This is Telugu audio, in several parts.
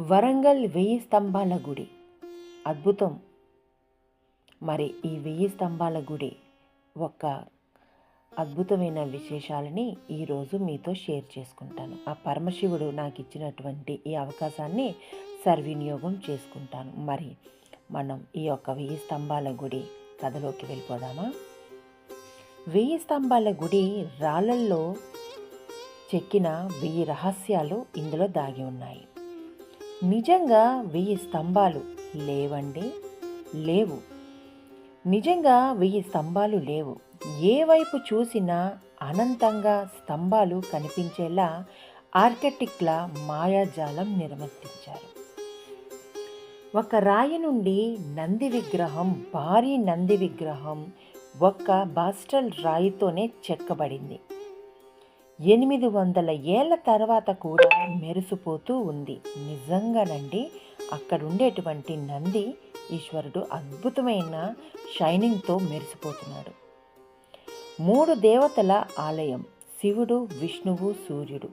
వరంగల్ వెయ్యి స్తంభాల గుడి. అద్భుతం. మరి ఈ వెయ్యి స్తంభాల గుడి ఒక అద్భుతమైన విశేషాలని ఈరోజు మీతో షేర్ చేసుకుంటాను. ఆ పరమశివుడు నాకు ఇచ్చినటువంటి ఈ అవకాశాన్ని సర్వినియోగం చేసుకుంటాను. మరి మనం ఈ యొక్క వెయ్యి స్తంభాల గుడి కథలోకి వెళ్ళిపోదామా? వెయ్యి స్తంభాల గుడి రాళ్ళల్లో చెక్కిన వెయ్యి రహస్యాలు ఇందులో దాగి ఉన్నాయి. నిజంగా వెయ్యి స్తంభాలు లేవండి? లేవు. నిజంగా వెయ్యి స్తంభాలు లేవు. ఏ వైపు చూసినా అనంతంగా స్తంభాలు కనిపించేలా ఆర్కిటెక్ట్ల మాయాజాలం నిర్వర్తించారు ఒక రాయి నుండి నంది విగ్రహం భారీ నంది విగ్రహం ఒక్క బాస్టల్ రాయితోనే చెక్కబడింది. ఎనిమిది వందల ఏళ్ళ తర్వాత కూడా మెరిసిపోతూ ఉంది. నిజంగానండి అక్కడ ఉండేటువంటి నంది ఈశ్వరుడు అద్భుతమైన షైనింగ్తో మెరిసిపోతున్నాడు. మూడు దేవతల ఆలయం శివుడు విష్ణువు సూర్యుడు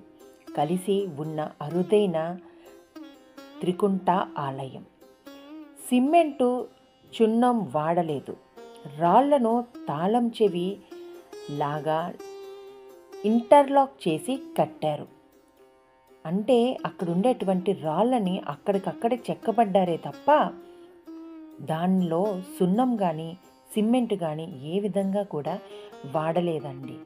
కలిసి ఉన్న అరుదైన త్రికుంట ఆలయం. సిమెంటు చున్నం వాడలేదు. రాళ్ళను తాళం చెవి లాగా ఇంటర్లాక్ చేసి కట్టారు. అంటే అక్కడుండేటువంటి రాళ్ళని అక్కడికక్కడే చెక్కబడ్డారే తప్ప దానిలో సున్నం కానీ సిమెంట్ కానీ ఏ విధంగా కూడా వాడలేదండి.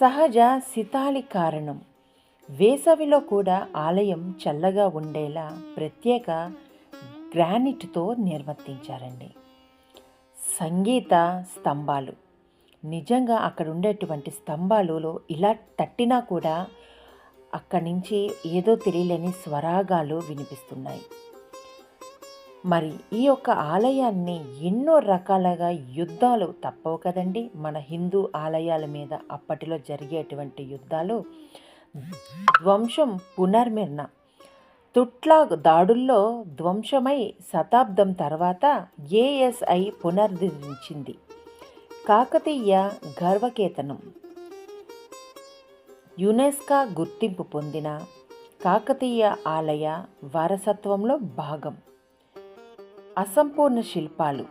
సహజ శితాలి కారణం. వేసవిలో కూడా ఆలయం చల్లగా ఉండేలా ప్రత్యేక గ్రానైట్తో నిర్వర్తించారండి. సంగీత స్తంభాలు. నిజంగా అక్కడ ఉండేటువంటి స్తంభాలలో ఇలా తట్టినా కూడా అక్కడి నుంచి ఏదో తెలియలేని స్వరాగాలు వినిపిస్తున్నాయి. మరి ఈ యొక్క ఆలయాన్ని ఎన్నో రకాలుగా యుద్ధాలు తప్పవు కదండి. మన హిందూ ఆలయాల మీద అప్పటిలో జరిగేటువంటి యుద్ధాలు. ధ్వంసం పునర్మిర్ణ తుట్లా దాడుల్లో ధ్వంసమై శతాబ్దం తర్వాత ఏఎస్ఐ పునరుద్ధరించింది కాకతీయ గర్వకేతనం. యునెస్కా గుర్తింపు పొందిన కాకతీయ ఆలయ వారసత్వంలో భాగం. అసంపూర్ణ శిల్పాలు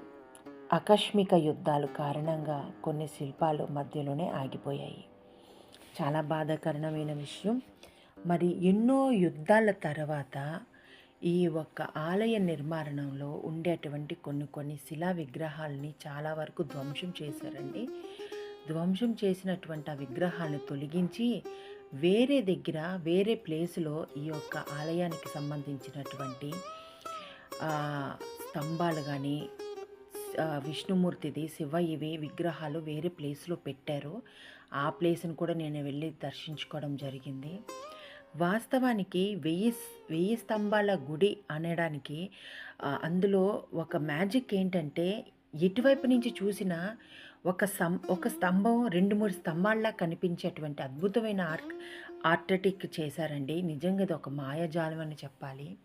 ఆకస్మిక యుద్ధాలు కారణంగా కొన్ని శిల్పాలు మధ్యలోనే ఆగిపోయాయి. చాలా బాధాకరణమైన విషయం. మరి ఎన్నో యుద్ధాల తర్వాత ఈ ఒక్క ఆలయ నిర్మాణంలో ఉండేటువంటి కొన్ని కొన్ని శిలా విగ్రహాలని చాలా వరకు ధ్వంసం చేశారండి. ధ్వంసం చేసినటువంటి ఆ విగ్రహాలను తొలగించి వేరే దగ్గర వేరే ప్లేస్లో ఈ యొక్క ఆలయానికి సంబంధించినటువంటి స్తంభాలు కానీ విష్ణుమూర్తిది శివయ్యవి విగ్రహాలు వేరే ప్లేస్లో పెట్టారు. ఆ ప్లేస్ని కూడా నేను వెళ్ళి దర్శించుకోవడం జరిగింది. వాస్తవానికి వెయ్యి వెయ్యి స్తంభాల గుడి అనడానికి అందులో ఒక మ్యాజిక్ ఏంటంటే ఎటువైపు నుంచి చూసినా ఒక సం ఒక స్తంభం రెండు మూడు స్తంభాల్లా కనిపించేటువంటి అద్భుతమైన ఆర్క్ ఆర్టటిక్ చేశారండి. నిజంగా ఇది ఒక మాయాజాలం అని చెప్పాలి.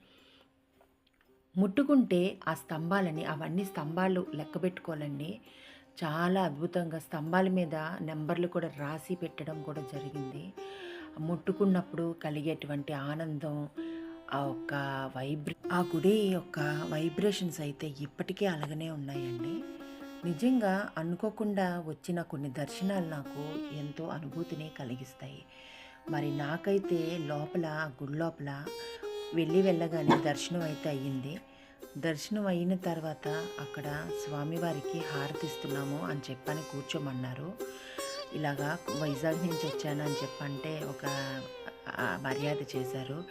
ముట్టుకుంటే ఆ స్తంభాలని అవన్నీ స్తంభాలు లెక్క పెట్టుకోవాలండి. చాలా అద్భుతంగా స్తంభాల మీద నెంబర్లు కూడా రాసి పెట్టడం కూడా జరిగింది. ముట్టుకున్నప్పుడు కలిగేటువంటి ఆనందం ఆ ఒక్క వైబ్రే ఆ గుడి యొక్క వైబ్రేషన్స్ అయితే ఇప్పటికీ అలాగనే ఉన్నాయండి. నిజంగా అనుకోకుండా వచ్చిన కొన్ని దర్శనాలు నాకు ఎంతో అనుభూతిని కలిగిస్తాయి. మరి నాకైతే లోపల గుడి లోపల వెళ్ళి వెళ్ళగానే దర్శనం అయితే అయ్యింది. దర్శనం అయిన తర్వాత అక్కడ స్వామివారికి హారతిస్తున్నాము అని చెప్పని కూర్చోమన్నారు. ఇలాగా వైజాగ్ నుంచి వచ్చాను అని చెప్పంటే ఒక మర్యాద చేశారు.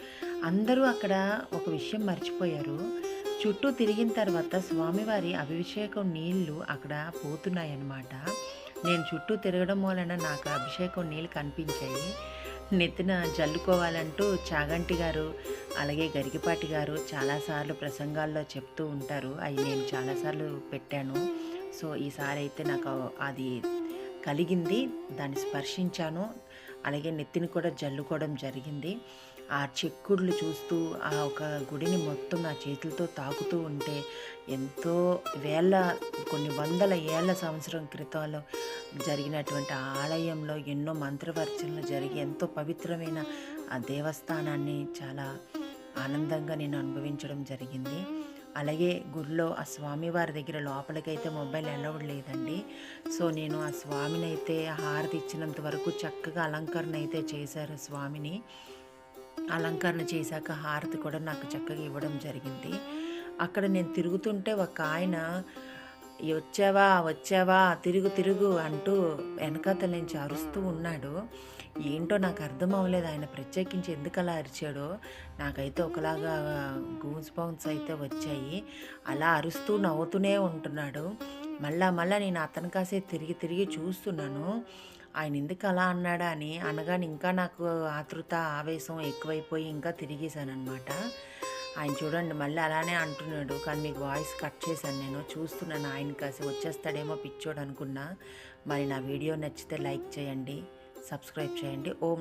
అందరూ అక్కడ ఒక విషయం మర్చిపోయారు. చుట్టూ తిరిగిన తర్వాత స్వామివారి అభిషేకం నీళ్ళు అక్కడ పోతున్నాయన్నమాట. నేను చుట్టూ తిరగడం వలన నాకు అభిషేకం నీళ్ళు కనిపించాయి. నెత్తిన జల్లుకోవాలంటూ చాగంటి గారు అలాగే గరికిపాటి గారు చాలాసార్లు ప్రసంగాల్లో చెప్తూ ఉంటారు. అవి నేను చాలాసార్లు పెట్టాను. సో ఈసారి అయితే నాకు అది కలిగింది దాన్ని స్పర్శించాను. అలాగే నెత్తిని కూడా జల్లుకోవడం జరిగింది. ఆ చెక్కుడులు చూస్తూ ఆ ఒక గుడిని మొత్తం నా చేతులతో తాకుతూ ఉంటే ఎంతో వేల కొన్ని వందల ఏళ్ళ సంవత్సరం క్రితంలో జరిగినటువంటి ఆ ఆలయంలో ఎన్నో మంత్రవర్చనలు జరిగి ఎంతో పవిత్రమైన ఆ దేవస్థానాన్ని చాలా ఆనందంగా నేను అనుభవించడం జరిగింది. అలాగే గుడిలో ఆ స్వామివారి దగ్గర లోపలికైతే మొబైల్ అలౌడ్ లేదండి. సో నేను ఆ స్వామిని అయితే హారతి ఇచ్చినంత వరకు చక్కగా అలంకరణ అయితే చేశారు స్వామిని. అలంకరణ చేశాక హారతి కూడా నాకు చక్కగా ఇవ్వడం జరిగింది. అక్కడ నేను తిరుగుతుంటే ఒక ఆయన వచ్చావా వచ్చావా తిరుగు తిరుగు అంటూ వెనకాతల నుంచి అరుస్తూ ఉన్నాడు. ఏంటో నాకు అర్థం అవ్వలేదు. ఆయన ప్రత్యేకించి ఎందుకు అలా అరిచాడో నాకైతే ఒకలాగా గూన్స్ బౌన్స్ అయితే వచ్చాయి. అలా అరుస్తూ నవ్వుతూనే ఉంటున్నాడు. మళ్ళా మళ్ళా నేను అతని కాసే తిరిగి తిరిగి చూస్తున్నాను. ఆయన ఎందుకు అలా అన్నాడా అని అనగానే ఇంకా నాకు ఆతృత ఆవేశం ఎక్కువైపోయి ఇంకా తిరిగేశాను అనమాట ఆయన చూడండి మళ్ళీ అలానే అంటున్నాడు. కానీ మీకు వాయిస్ కట్ చేశాను నేను. చూస్తున్నాను ఆయన కాసి వచ్చేస్తాడేమో పిచ్చోడు అనుకున్నా. మరి నా వీడియో నచ్చితే లైక్ చేయండి సబ్స్క్రైబ్ చేయండి. ఓం